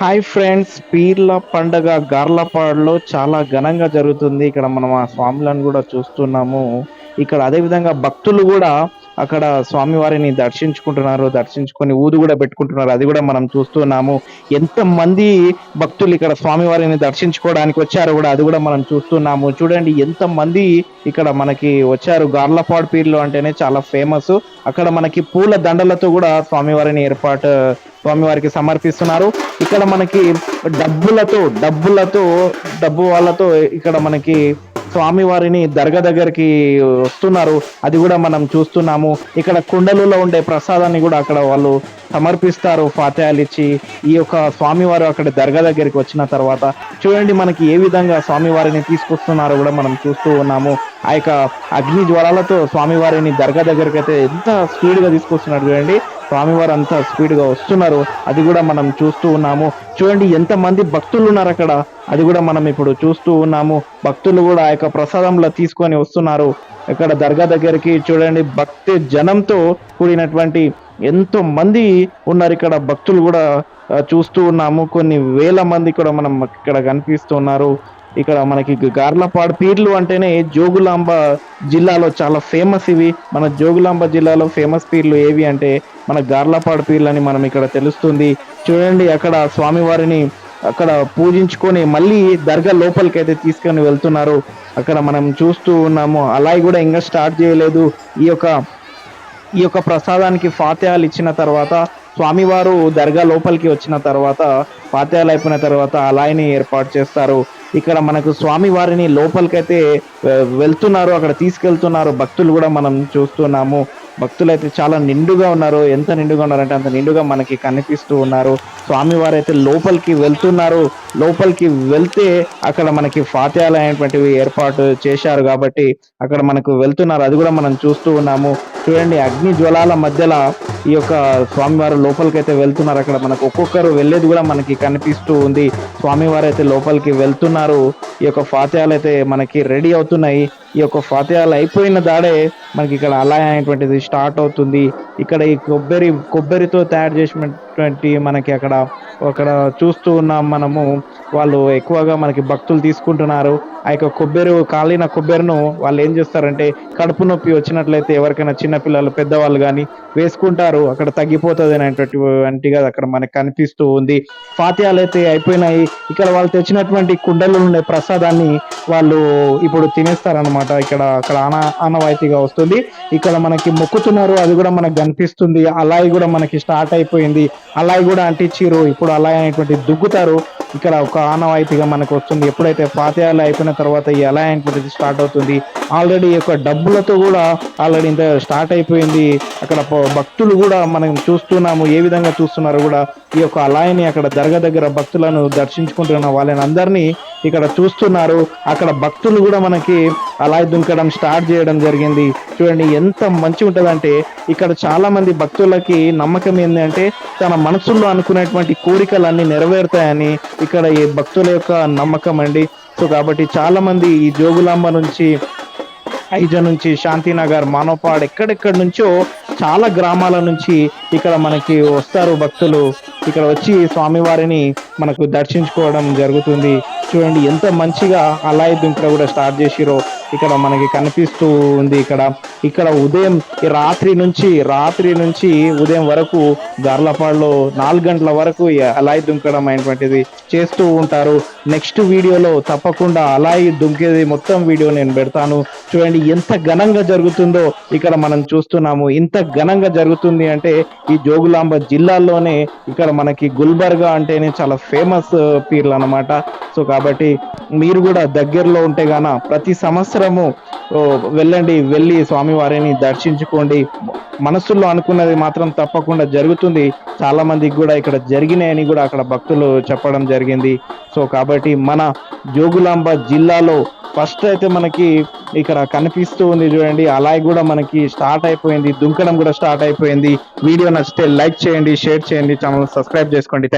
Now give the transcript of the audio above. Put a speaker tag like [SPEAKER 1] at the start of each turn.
[SPEAKER 1] Hi friends పీర్ల పండగ గార్లపాడులో చాలా ఘనంగా జరుగుతుంది. ఇక్కడ మనం ఆ స్వాములను కూడా చూస్తున్నాము. ఇక్కడ అదేవిధంగా భక్తులు కూడా అక్కడ స్వామివారిని దర్శించుకుంటున్నారు దర్శించుకొని ఊదు కూడా పెట్టుకుంటున్నారు. అది కూడా మనం చూస్తున్నాము ఎంత మంది భక్తులు ఇక్కడ స్వామివారిని దర్శించుకోవడానికి వచ్చారు కూడా అది కూడా మనం చూస్తున్నాము చూడండి ఎంత మంది ఇక్కడ మనకి వచ్చారు. గార్లపాడ్ పీర్లు అంటేనే చాలా ఫేమస్. అక్కడ మనకి పూల దండలతో కూడా స్వామివారిని ఏర్పాటు స్వామివారికి సమర్పిస్తున్నారు. ఇక్కడ మనకి డబ్బులతో డబ్బులతో డబ్బు వాళ్ళతో ఇక్కడ మనకి స్వామివారిని దర్గా దగ్గరికి వస్తున్నారు. అది కూడా మనం చూస్తున్నాము. ఇక్కడ కుండలులో ఉండే ప్రసాదాన్ని కూడా అక్కడ వాళ్ళు సమర్పిస్తారు ఫాత్యాలు ఇచ్చి. ఈ యొక్క స్వామివారు అక్కడ దర్గా దగ్గరికి వచ్చిన తర్వాత చూడండి మనకి ఏ విధంగా స్వామివారిని తీసుకొస్తున్నారో కూడా మనం చూస్తూ ఉన్నాము. ఆ యొక్క అగ్ని జ్వరాలతో స్వామివారిని దర్గా దగ్గరికి అయితే ఎంత స్పీడ్గా తీసుకొస్తున్నారు చూడండి. స్వామివారు అంతా స్పీడ్గా వస్తున్నారు. అది కూడా మనం చూస్తూ ఉన్నాము. చూడండి ఎంత మంది భక్తులు ఉన్నారు అక్కడ. అది కూడా మనం ఇప్పుడు చూస్తూ ఉన్నాము. భక్తులు కూడా ఆ యొక్క ప్రసాదంలో తీసుకొని వస్తున్నారు. ఇక్కడ దర్గా దగ్గరికి చూడండి భక్తి జనంతో కూడినటువంటి ఎంతో మంది ఉన్నారు ఇక్కడ. భక్తులు కూడా చూస్తూ ఉన్నాము. కొన్ని వేల మంది కూడా మనం ఇక్కడ కనిపిస్తున్నారు. ఇక్కడ మనకి గార్లపాడు పీర్లు అంటేనే జోగులాంబ జిల్లాలో చాలా ఫేమస్ ఇవి. మన జోగులాంబ జిల్లాలో ఫేమస్ పీర్లు ఏవి అంటే మన గార్లపాడు పీర్లు అని మనం ఇక్కడ తెలుస్తుంది. చూడండి అక్కడ స్వామివారిని అక్కడ పూజించుకొని మళ్ళీ దర్గా లోపలికి అయితే తీసుకొని వెళ్తున్నారు. అక్కడ మనం చూస్తూ ఉన్నాము. అలాగే కూడా ఇంకా స్టార్ట్ చేయలేదు. ఈ యొక్క ఈ యొక్క ప్రసాదానికి ఫాత్యాలు ఇచ్చిన తర్వాత స్వామివారు దర్గా లోపలికి వచ్చిన తర్వాత పాత్యాలు అయిపోయిన తర్వాత అలాయని ఏర్పాటు చేస్తారు. ఇక్కడ మనకు స్వామి వారిని లోపలికైతే వెళ్తున్నారు అక్కడ తీసుకెళ్తున్నారు. భక్తులు కూడా మనం చూస్తున్నాము. భక్తులు అయితే చాలా నిండుగా ఉన్నారు. ఎంత నిండుగా ఉన్నారంటే అంత నిండుగా మనకి కనిపిస్తూ ఉన్నారు. స్వామివారు అయితే లోపలికి వెళ్తున్నారు. లోపలికి వెళ్తే అక్కడ మనకి ఫాత్యాలు అనేటువంటివి ఏర్పాటు చేశారు కాబట్టి అక్కడ మనకు వెళ్తున్నారు. అది కూడా మనం చూస్తూ ఉన్నాము. చూడండి అగ్ని జ్వలాల మధ్యలో ఈ యొక్క స్వామివారు లోపలికైతే వెళ్తున్నారు. అక్కడ మనకు ఒక్కొక్కరు వెళ్ళేది కూడా మనకి కనిపిస్తూ ఉంది. స్వామివారు అయితే లోపలికి వెళ్తున్నారు. ఈ యొక్క ఫాత్యాలు అయితే మనకి రెడీ అవుతున్నాయి. ఈ యొక్క ఫాత్యాలు అయిపోయిన దాడే మనకి ఇక్కడ అలా అనేటువంటిది స్టార్ట్ అవుతుంది. ఇక్కడ ఈ కొబ్బరి కొబ్బరితో తయారు చేసినటువంటి మనకి అక్కడ అక్కడ చూస్తూ ఉన్నాం మనము. వాళ్ళు ఎక్కువగా మనకి భక్తులు తీసుకుంటున్నారు. ఆ యొక్క కొబ్బరి కాలిన కొబ్బరిను వాళ్ళు ఏం చేస్తారంటే కడుపు నొప్పి వచ్చినట్లయితే ఎవరికైనా చిన్నపిల్లలు పెద్దవాళ్ళు కానీ వేసుకుంటారు. అక్కడ తగ్గిపోతుంది అనేటువంటిగా అక్కడ మనకి కనిపిస్తూ ఉంది. ఫాత్యాలు అయితే అయిపోయినాయి. ఇక్కడ వాళ్ళు తెచ్చినటువంటి కుండలు ఉండే ప్రసాదాన్ని వాళ్ళు ఇప్పుడు తినేస్తారనమాట ఇక్కడ అక్కడ ఆన ఆనవాయితీగా వస్తుంది. ఇక్కడ మనకి మొక్కుతున్నారు. అది కూడా మనకు కనిపిస్తుంది. అలాయి కూడా మనకి స్టార్ట్ అయిపోయింది. అలాయి కూడా అంటించిరు ఇప్పుడు అలాయి అనేటువంటి దుగ్గుతారు. ఇక్కడ ఒక ఆనవాయితీగా మనకు వస్తుంది. ఎప్పుడైతే పాతయాలు అయిపోయిన తర్వాత ఈ అలయన్ అనేది స్టార్ట్ అవుతుంది ఆల్రెడీ యొక్క డబ్బులతో కూడా ఆల్రెడీ ఇంత స్టార్ట్ అయిపోయింది. అక్కడ భక్తులు కూడా మనం చూస్తున్నాము ఏ విధంగా చూస్తున్నారో కూడా. ఈ యొక్క అలాయని అక్కడ దర్గా దగ్గర భక్తులను దర్శించుకుంటున్న వాళ్ళని అందరినీ ఇక్కడ చూస్తున్నారు. అక్కడ భక్తులు కూడా మనకి అలాయ్ దుంకడం స్టార్ట్ చేయడం జరిగింది. చూడండి ఎంత మంచి ఉంటుందంటే ఇక్కడ చాలా మంది భక్తులకి నమ్మకం ఏంటంటే తన మనసులో అనుకునేటువంటి కోరికలన్నీ నెరవేరుతాయని ఇక్కడ ఈ భక్తుల యొక్క నమ్మకం అండి. సో కాబట్టి చాలా మంది ఈ జోగులాంబ నుంచి ఐజ నుంచి శాంతినగర్ మానవపాడ్ ఎక్కడెక్కడి నుంచో చాలా గ్రామాల నుంచి ఇక్కడ మనకి వస్తారు భక్తులు. ఇక్కడ వచ్చి స్వామివారిని మనకు దర్శించుకోవడం జరుగుతుంది. చూడండి ఎంత మంచిగా అలాయ్ దుంకడ కూడా స్టార్ట్ చేసిరో ఇక్కడ మనకి కనిపిస్తూ ఉంది ఇక్కడ. ఇక్కడ ఉదయం రాత్రి నుంచి రాత్రి నుంచి ఉదయం వరకు గార్లపాడులో నాలుగు గంటల వరకు అలాయి దుంకడం అయినటువంటిది చేస్తూ ఉంటారు. నెక్స్ట్ వీడియోలో తప్పకుండా అలాయి దుంకేది మొత్తం వీడియో నేను పెడతాను. చూడండి ఎంత ఘనంగా జరుగుతుందో ఇక్కడ మనం చూస్తున్నాము. ఇంత ఘనంగా జరుగుతుంది అంటే ఈ జోగులాంబ జిల్లాలోనే ఇక్కడ మనకి గుల్బర్గా అంటేనే చాలా ఫేమస్ పీర్లు అనమాట సో కాబట్టి మీరు కూడా దగ్గరలో ఉంటే గాన ప్రతి సంవత్సరము వెళ్ళండి వెళ్ళి స్వామివారిని దర్శించుకోండి. మనసులో అనుకున్నది మాత్రం తప్పకుండా జరుగుతుంది. చాలా మందికి కూడా ఇక్కడ జరిగినాయని కూడా అక్కడ భక్తులు చెప్పడం జరిగింది. సో కాబట్టి మన జోగులాంబ జిల్లాలో ఫస్ట్ అయితే మనకి ఇక్కడ కనిపిస్తూ ఉంది చూడండి. అలాగే కూడా మనకి స్టార్ట్ అయిపోయింది. దుంకడం కూడా స్టార్ట్ అయిపోయింది. వీడియో నచ్చితే లైక్ చేయండి షేర్ చేయండి. ఛానల్ సబ్స్క్రైబ్ చేసుకోండి.